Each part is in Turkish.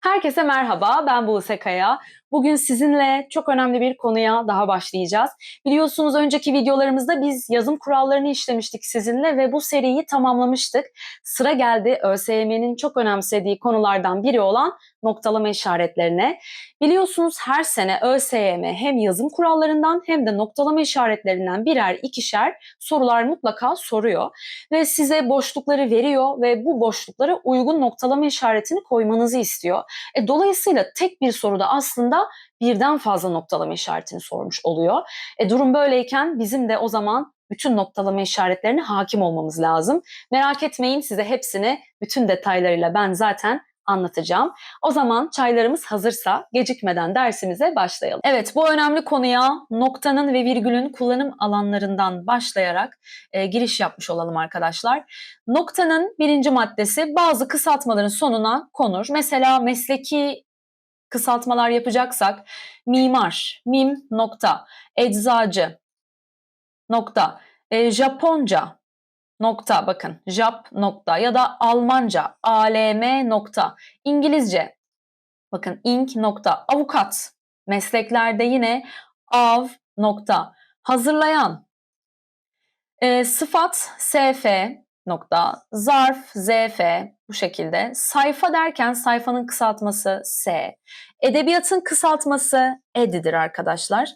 Herkese merhaba, ben Buse Kaya. Bugün sizinle çok önemli bir konuya daha başlayacağız. Biliyorsunuz önceki videolarımızda biz yazım kurallarını işlemiştik sizinle ve bu seriyi tamamlamıştık. Sıra geldi ÖSYM'nin çok önemsediği konulardan biri olan noktalama işaretlerine. Biliyorsunuz her sene ÖSYM hem yazım kurallarından hem de noktalama işaretlerinden birer ikişer sorular mutlaka soruyor. Ve size boşlukları veriyor ve bu boşluklara uygun noktalama işaretini koymanızı istiyor. E, dolayısıyla tek bir soruda aslında birden fazla noktalama işaretini sormuş oluyor. E, durum böyleyken bizim de o zaman bütün noktalama işaretlerine hakim olmamız lazım. Merak etmeyin size hepsini bütün detaylarıyla ben zaten anlatacağım. O zaman çaylarımız hazırsa gecikmeden dersimize başlayalım. Evet bu önemli konuya noktanın ve virgülün kullanım alanlarından başlayarak e, giriş yapmış olalım arkadaşlar. Noktanın birinci maddesi bazı kısaltmaların sonuna konur. Mesela mesleki kısaltmalar yapacaksak mimar, mim nokta, eczacı nokta, e, Japonca nokta bakın Jap nokta ya da Almanca ALM nokta, İngilizce bakın ink nokta, avukat mesleklerde yine av nokta, hazırlayan e, sıfat SF nokta, zarf, zf bu şekilde. Sayfa derken sayfanın kısaltması s. Edebiyatın kısaltması edidir arkadaşlar.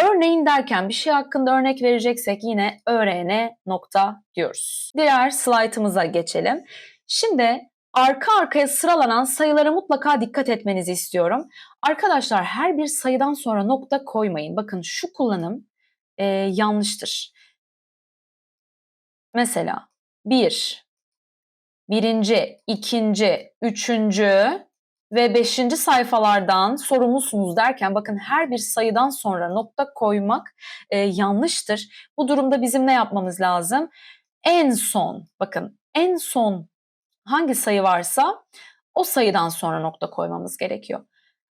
Örneğin derken bir şey hakkında örnek vereceksek yine öğrene nokta diyoruz. Diğer slaytımıza geçelim. Şimdi arka arkaya sıralanan sayılara mutlaka dikkat etmenizi istiyorum. Arkadaşlar her bir sayıdan sonra nokta koymayın. Bakın şu kullanım e, yanlıştır. Mesela 1, birinci, ikinci, üçüncü ve beşinci sayfalardan sorumlusunuz derken bakın her bir sayıdan sonra nokta koymak e, yanlıştır. Bu durumda bizim ne yapmamız lazım? En son, bakın en son hangi sayı varsa o sayıdan sonra nokta koymamız gerekiyor.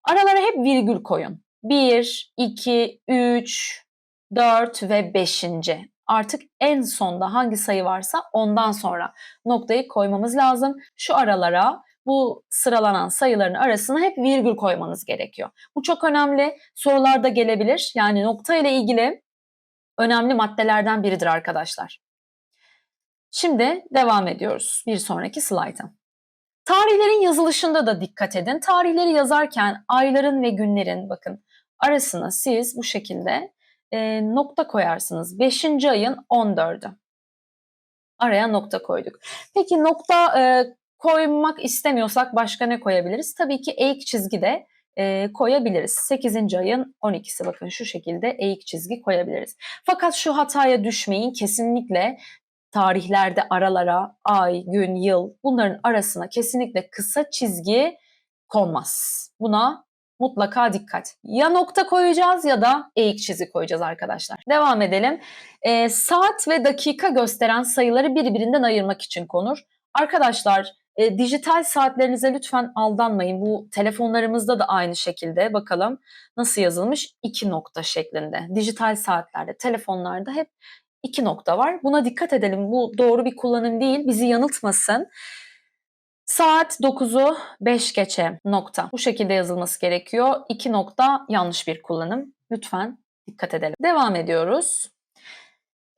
Aralara hep virgül koyun. 1, 2, 3, 4 ve 5 artık en sonda hangi sayı varsa ondan sonra noktayı koymamız lazım. Şu aralara bu sıralanan sayıların arasına hep virgül koymanız gerekiyor. Bu çok önemli. Sorularda gelebilir. Yani nokta ile ilgili önemli maddelerden biridir arkadaşlar. Şimdi devam ediyoruz bir sonraki slayta. Tarihlerin yazılışında da dikkat edin. Tarihleri yazarken ayların ve günlerin bakın arasına siz bu şekilde e, nokta koyarsınız. 5. ayın 14'ü. Araya nokta koyduk. Peki nokta e, koymak istemiyorsak başka ne koyabiliriz? Tabii ki eğik çizgi de e, koyabiliriz. 8. ayın 12'si bakın şu şekilde eğik çizgi koyabiliriz. Fakat şu hataya düşmeyin. Kesinlikle tarihlerde aralara ay, gün, yıl bunların arasına kesinlikle kısa çizgi konmaz. Buna mutlaka dikkat. Ya nokta koyacağız ya da eğik çizgi koyacağız arkadaşlar. Devam edelim. E, saat ve dakika gösteren sayıları birbirinden ayırmak için konur. Arkadaşlar e, dijital saatlerinize lütfen aldanmayın. Bu telefonlarımızda da aynı şekilde bakalım nasıl yazılmış? iki nokta şeklinde. Dijital saatlerde, telefonlarda hep iki nokta var. Buna dikkat edelim. Bu doğru bir kullanım değil. Bizi yanıltmasın. Saat 9'u 5 geçe nokta. Bu şekilde yazılması gerekiyor. 2 nokta yanlış bir kullanım. Lütfen dikkat edelim. Devam ediyoruz.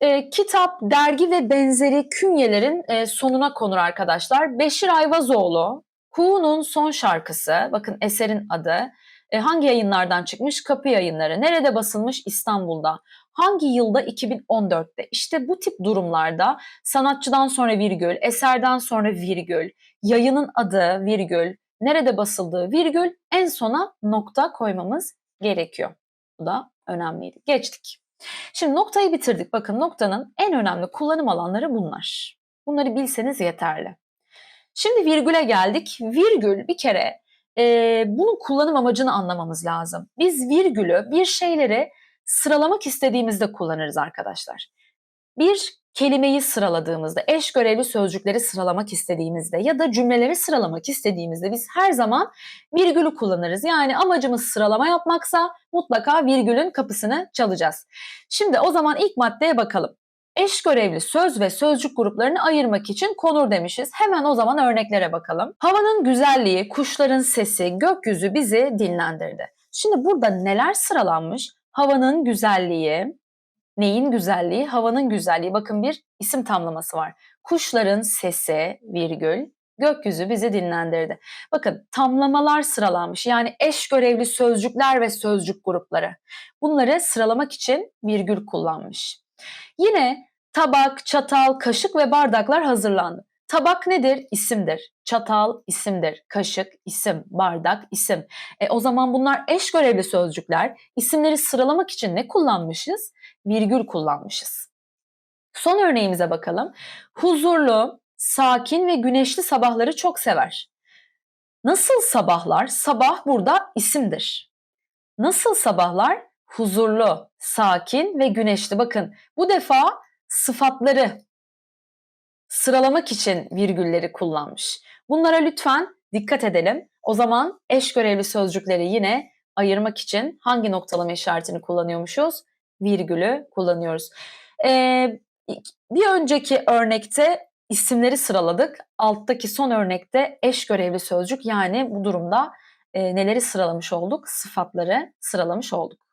E, kitap, dergi ve benzeri künyelerin e, sonuna konur arkadaşlar. Beşir Ayvazoğlu, Kuğu'nun son şarkısı, bakın eserin adı. E, hangi yayınlardan çıkmış? Kapı yayınları. Nerede basılmış? İstanbul'da. Hangi yılda? 2014'te. İşte bu tip durumlarda sanatçıdan sonra virgül, eserden sonra virgül, yayının adı virgül, nerede basıldığı virgül, en sona nokta koymamız gerekiyor. Bu da önemliydi. Geçtik. Şimdi noktayı bitirdik. Bakın noktanın en önemli kullanım alanları bunlar. Bunları bilseniz yeterli. Şimdi virgüle geldik. Virgül bir kere e, bunun kullanım amacını anlamamız lazım. Biz virgülü bir şeyleri sıralamak istediğimizde kullanırız arkadaşlar. Bir kelimeyi sıraladığımızda, eş görevli sözcükleri sıralamak istediğimizde ya da cümleleri sıralamak istediğimizde biz her zaman virgülü kullanırız. Yani amacımız sıralama yapmaksa mutlaka virgülün kapısını çalacağız. Şimdi o zaman ilk maddeye bakalım. eş görevli söz ve sözcük gruplarını ayırmak için konur demişiz. Hemen o zaman örneklere bakalım. Havanın güzelliği, kuşların sesi, gökyüzü bizi dinlendirdi. Şimdi burada neler sıralanmış? Havanın güzelliği, neyin güzelliği? Havanın güzelliği. Bakın bir isim tamlaması var. Kuşların sesi, virgül, gökyüzü bizi dinlendirdi. Bakın tamlamalar sıralanmış. Yani eş görevli sözcükler ve sözcük grupları. Bunları sıralamak için virgül kullanmış. Yine tabak, çatal, kaşık ve bardaklar hazırlandı. Tabak nedir? İsimdir. Çatal isimdir. Kaşık isim, bardak isim. E, o zaman bunlar eş görevli sözcükler. İsimleri sıralamak için ne kullanmışız? Virgül kullanmışız. Son örneğimize bakalım. Huzurlu, sakin ve güneşli sabahları çok sever. Nasıl sabahlar? Sabah burada isimdir. Nasıl sabahlar? Huzurlu, sakin ve güneşli. Bakın bu defa sıfatları sıralamak için virgülleri kullanmış. Bunlara lütfen dikkat edelim. O zaman eş görevli sözcükleri yine ayırmak için hangi noktalama işaretini kullanıyormuşuz? Virgülü kullanıyoruz. Ee, bir önceki örnekte isimleri sıraladık. Alttaki son örnekte eş görevli sözcük yani bu durumda e, neleri sıralamış olduk? Sıfatları sıralamış olduk.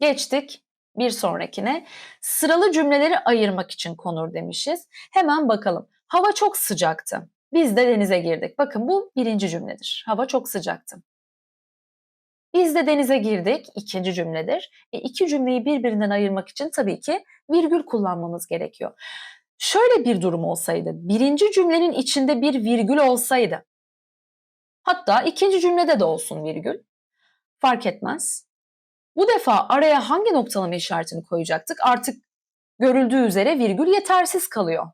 Geçtik bir sonrakine. Sıralı cümleleri ayırmak için konur demişiz. Hemen bakalım. Hava çok sıcaktı. Biz de denize girdik. Bakın bu birinci cümledir. Hava çok sıcaktı. Biz de denize girdik ikinci cümledir. E, iki cümleyi birbirinden ayırmak için tabii ki virgül kullanmamız gerekiyor. Şöyle bir durum olsaydı, birinci cümlenin içinde bir virgül olsaydı, hatta ikinci cümlede de olsun virgül, fark etmez. Bu defa araya hangi noktalama işaretini koyacaktık? Artık görüldüğü üzere virgül yetersiz kalıyor.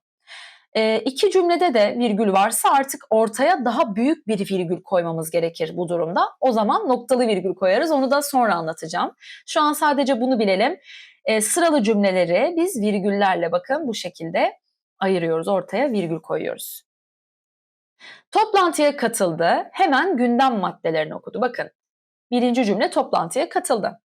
E, iki cümlede de virgül varsa artık ortaya daha büyük bir virgül koymamız gerekir bu durumda. O zaman noktalı virgül koyarız. Onu da sonra anlatacağım. Şu an sadece bunu bilelim. E, sıralı cümleleri biz virgüllerle bakın bu şekilde ayırıyoruz. Ortaya virgül koyuyoruz. Toplantıya katıldı. Hemen gündem maddelerini okudu. Bakın birinci cümle toplantıya katıldı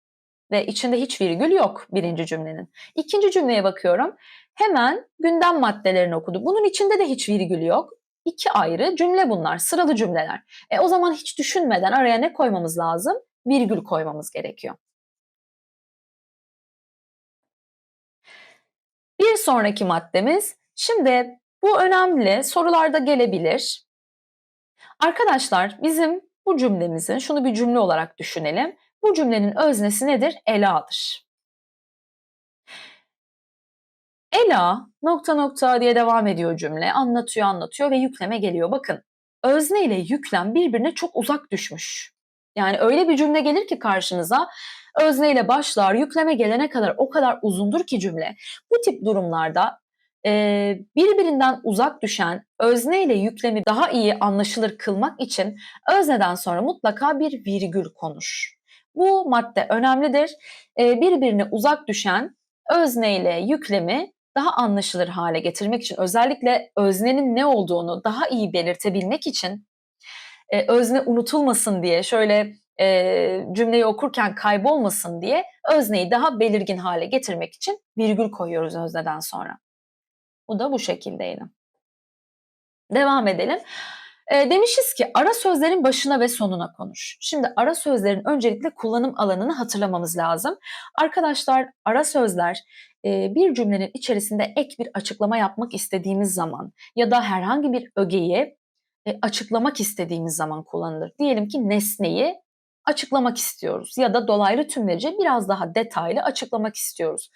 ve içinde hiç virgül yok birinci cümlenin. İkinci cümleye bakıyorum. Hemen gündem maddelerini okudu. Bunun içinde de hiç virgül yok. İki ayrı cümle bunlar, sıralı cümleler. E o zaman hiç düşünmeden araya ne koymamız lazım? Virgül koymamız gerekiyor. Bir sonraki maddemiz, şimdi bu önemli, sorularda gelebilir. Arkadaşlar bizim bu cümlemizin, şunu bir cümle olarak düşünelim. Bu cümlenin öznesi nedir? Ela'dır. Ela nokta nokta diye devam ediyor cümle. Anlatıyor anlatıyor ve yükleme geliyor. Bakın özne ile yüklem birbirine çok uzak düşmüş. Yani öyle bir cümle gelir ki karşınıza özne ile başlar yükleme gelene kadar o kadar uzundur ki cümle. Bu tip durumlarda e, birbirinden uzak düşen özne ile yüklemi daha iyi anlaşılır kılmak için özneden sonra mutlaka bir virgül konur. Bu madde önemlidir. E, birbirine uzak düşen özne ile yüklemi daha anlaşılır hale getirmek için özellikle öznenin ne olduğunu daha iyi belirtebilmek için e, özne unutulmasın diye şöyle e, cümleyi okurken kaybolmasın diye özneyi daha belirgin hale getirmek için virgül koyuyoruz özneden sonra. Bu da bu şekildeydi. Devam edelim. E, demişiz ki ara sözlerin başına ve sonuna konuş. Şimdi ara sözlerin öncelikle kullanım alanını hatırlamamız lazım. Arkadaşlar ara sözler e, bir cümlenin içerisinde ek bir açıklama yapmak istediğimiz zaman ya da herhangi bir ögeyi e, açıklamak istediğimiz zaman kullanılır. Diyelim ki nesneyi açıklamak istiyoruz ya da dolaylı tümleci biraz daha detaylı açıklamak istiyoruz.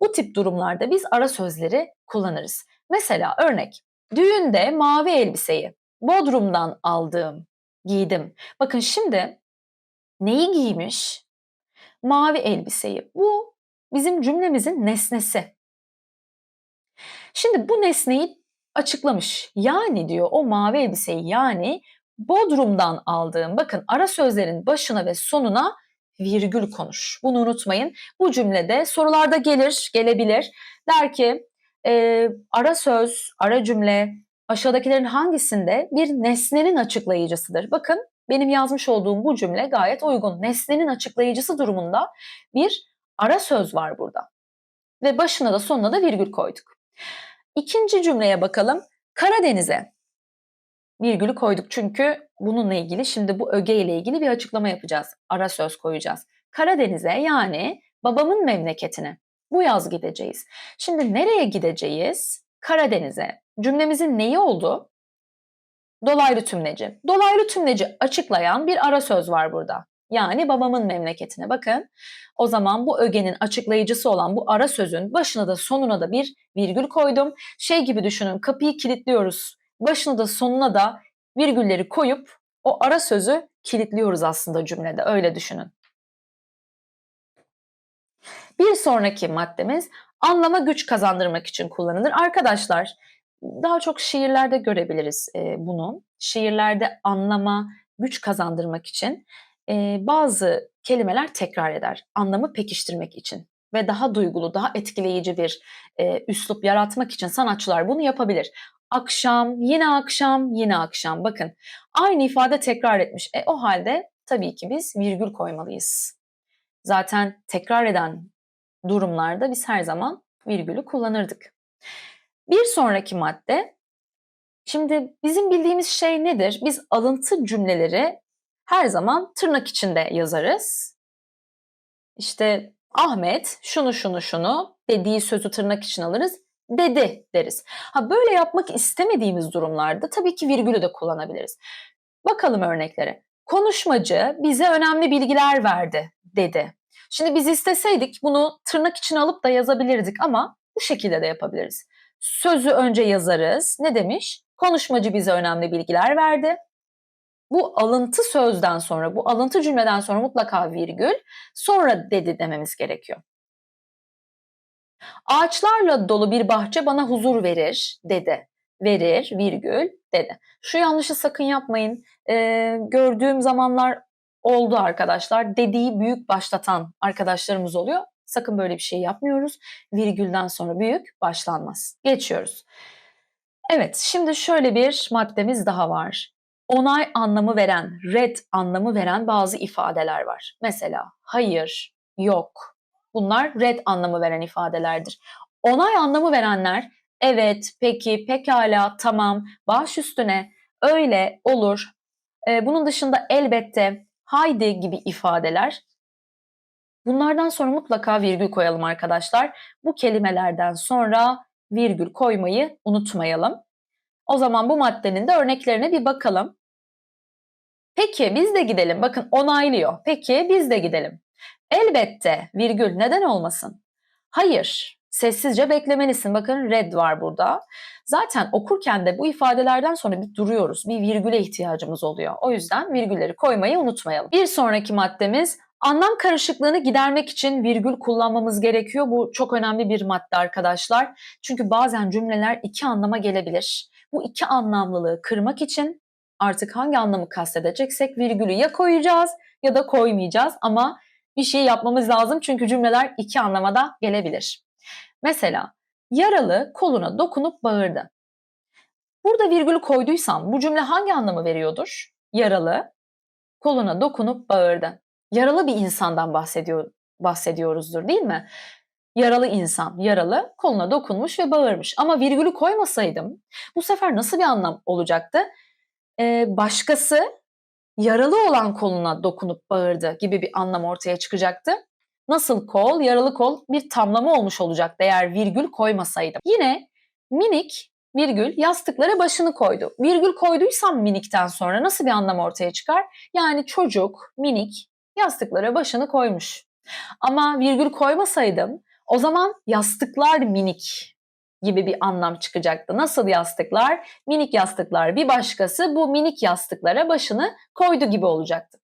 Bu tip durumlarda biz ara sözleri kullanırız. Mesela örnek, düğünde mavi elbiseyi Bodrum'dan aldığım, giydim. Bakın şimdi neyi giymiş? Mavi elbiseyi. Bu bizim cümlemizin nesnesi. Şimdi bu nesneyi açıklamış. Yani diyor o mavi elbiseyi yani Bodrum'dan aldığım. Bakın ara sözlerin başına ve sonuna virgül konuş. Bunu unutmayın. Bu cümlede sorularda gelir, gelebilir. Der ki e, ara söz, ara cümle aşağıdakilerin hangisinde bir nesnenin açıklayıcısıdır? Bakın benim yazmış olduğum bu cümle gayet uygun. Nesnenin açıklayıcısı durumunda bir ara söz var burada. ve başına da sonuna da virgül koyduk. İkinci cümleye bakalım. Karadeniz'e virgülü koyduk çünkü bununla ilgili şimdi bu öge ile ilgili bir açıklama yapacağız. Ara söz koyacağız. Karadeniz'e yani babamın memleketine bu yaz gideceğiz. Şimdi nereye gideceğiz? Karadeniz'e. Cümlemizin neyi oldu? Dolaylı tümleci. Dolaylı tümleci açıklayan bir ara söz var burada. Yani babamın memleketine bakın. O zaman bu ögenin açıklayıcısı olan bu ara sözün başına da sonuna da bir virgül koydum. Şey gibi düşünün kapıyı kilitliyoruz. Başına da sonuna da virgülleri koyup o ara sözü kilitliyoruz aslında cümlede. Öyle düşünün. Bir sonraki maddemiz anlama güç kazandırmak için kullanılır. Arkadaşlar daha çok şiirlerde görebiliriz e, bunu. Şiirlerde anlama güç kazandırmak için e, bazı kelimeler tekrar eder. Anlamı pekiştirmek için ve daha duygulu, daha etkileyici bir e, üslup yaratmak için sanatçılar bunu yapabilir. Akşam, yine akşam, yine akşam. Bakın aynı ifade tekrar etmiş. E, o halde tabii ki biz virgül koymalıyız. Zaten tekrar eden durumlarda biz her zaman virgülü kullanırdık. Bir sonraki madde, şimdi bizim bildiğimiz şey nedir? Biz alıntı cümleleri her zaman tırnak içinde yazarız. İşte Ahmet şunu şunu şunu dediği sözü tırnak için alırız. Dedi deriz. Ha böyle yapmak istemediğimiz durumlarda tabii ki virgülü de kullanabiliriz. Bakalım örneklere. Konuşmacı bize önemli bilgiler verdi dedi. Şimdi biz isteseydik bunu tırnak için alıp da yazabilirdik ama bu şekilde de yapabiliriz. Sözü önce yazarız. Ne demiş? Konuşmacı bize önemli bilgiler verdi. Bu alıntı sözden sonra, bu alıntı cümleden sonra mutlaka virgül, sonra dedi dememiz gerekiyor. Ağaçlarla dolu bir bahçe bana huzur verir dedi. Verir, virgül, dedi. Şu yanlışı sakın yapmayın. Ee, gördüğüm zamanlar oldu arkadaşlar. Dediği büyük başlatan arkadaşlarımız oluyor. Sakın böyle bir şey yapmıyoruz. Virgülden sonra büyük başlanmaz. Geçiyoruz. Evet, şimdi şöyle bir maddemiz daha var. Onay anlamı veren, red anlamı veren bazı ifadeler var. Mesela hayır, yok. Bunlar red anlamı veren ifadelerdir. Onay anlamı verenler evet, peki, pekala, tamam, baş üstüne, öyle, olur. Bunun dışında elbette, haydi gibi ifadeler Bunlardan sonra mutlaka virgül koyalım arkadaşlar. Bu kelimelerden sonra virgül koymayı unutmayalım. O zaman bu maddenin de örneklerine bir bakalım. Peki biz de gidelim. Bakın onaylıyor. Peki biz de gidelim. Elbette virgül neden olmasın? Hayır. Sessizce beklemelisin. Bakın red var burada. Zaten okurken de bu ifadelerden sonra bir duruyoruz. Bir virgüle ihtiyacımız oluyor. O yüzden virgülleri koymayı unutmayalım. Bir sonraki maddemiz Anlam karışıklığını gidermek için virgül kullanmamız gerekiyor. Bu çok önemli bir madde arkadaşlar. Çünkü bazen cümleler iki anlama gelebilir. Bu iki anlamlılığı kırmak için artık hangi anlamı kastedeceksek virgülü ya koyacağız ya da koymayacağız ama bir şey yapmamız lazım çünkü cümleler iki anlamada gelebilir. Mesela yaralı koluna dokunup bağırdı. Burada virgülü koyduysam bu cümle hangi anlamı veriyordur? Yaralı koluna dokunup bağırdı yaralı bir insandan bahsediyor bahsediyoruzdur değil mi? Yaralı insan, yaralı, koluna dokunmuş ve bağırmış. Ama virgülü koymasaydım bu sefer nasıl bir anlam olacaktı? Ee, başkası yaralı olan koluna dokunup bağırdı gibi bir anlam ortaya çıkacaktı. Nasıl kol, yaralı kol bir tamlama olmuş olacaktı eğer virgül koymasaydım. Yine minik virgül yastıklara başını koydu. Virgül koyduysam minikten sonra nasıl bir anlam ortaya çıkar? Yani çocuk, minik, yastıklara başını koymuş. Ama virgül koymasaydım o zaman yastıklar minik gibi bir anlam çıkacaktı. Nasıl yastıklar? Minik yastıklar. Bir başkası bu minik yastıklara başını koydu gibi olacaktı.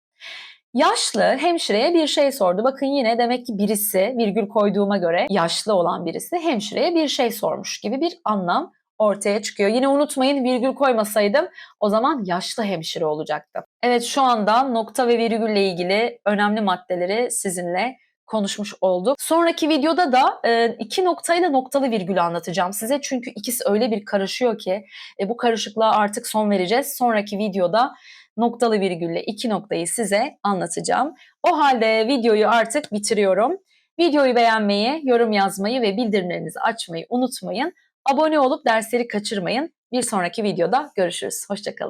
Yaşlı hemşireye bir şey sordu. Bakın yine demek ki birisi virgül koyduğuma göre yaşlı olan birisi hemşireye bir şey sormuş gibi bir anlam ortaya çıkıyor. Yine unutmayın virgül koymasaydım o zaman yaşlı hemşire olacaktı. Evet şu anda nokta ve virgülle ilgili önemli maddeleri sizinle konuşmuş olduk. Sonraki videoda da e, iki noktayla noktalı virgülü anlatacağım size. Çünkü ikisi öyle bir karışıyor ki e, bu karışıklığa artık son vereceğiz. Sonraki videoda noktalı virgülle iki noktayı size anlatacağım. O halde videoyu artık bitiriyorum. Videoyu beğenmeyi, yorum yazmayı ve bildirimlerinizi açmayı unutmayın. Abone olup dersleri kaçırmayın. Bir sonraki videoda görüşürüz. Hoşçakalın.